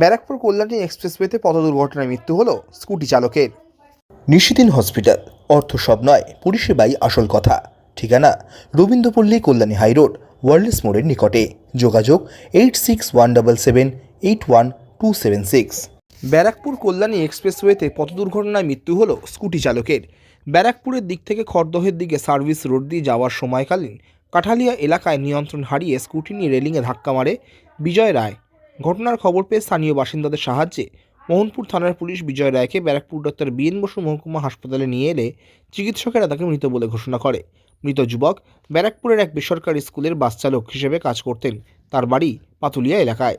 ব্যারাকপুর কল্যাণী এক্সপ্রেসওয়েতে পথ দুর্ঘটনায় মৃত্যু হল স্কুটি চালকের। নিশিদিন হসপিটাল, অর্থ সব নয়, পরিষেবাই আসল কথা। ঠিকানা, রবীন্দ্রপল্লী কল্যাণী হাইরোড ওয়ার্ল্ডস মোড়ের নিকটে। যোগাযোগ, eight six one double seven, eight one two seven six. Barrackpore Kalyani এক্সপ্রেসওয়েতে পথ দুর্ঘটনায় মৃত্যু হল স্কুটি চালকের। ব্যারাকপুরের দিক থেকে খড়দহের দিকে সার্ভিস রোড দিয়ে যাওয়ার সময়কালীন কাঠালিয়া এলাকায় নিয়ন্ত্রণ হারিয়ে স্কুটি নিয়ে রেলিংয়ে ধাক্কা মারে বিজয় রায়। ঘটনার খবর পেয়ে স্থানীয় বাসিন্দাদের সাহায্যে মোহনপুর থানার পুলিশ বিজয় রায়কে ব্যারাকপুর ডক্টর বিএন বসু মহকুমা হাসপাতালে নিয়ে এলে চিকিৎসকেরা তাকে মৃত বলে ঘোষণা করে। মৃত যুবক ব্যারাকপুরের এক বেসরকারি স্কুলের বাস চালক হিসেবে কাজ করতেন। তার বাড়ি পাতুলিয়া এলাকায়।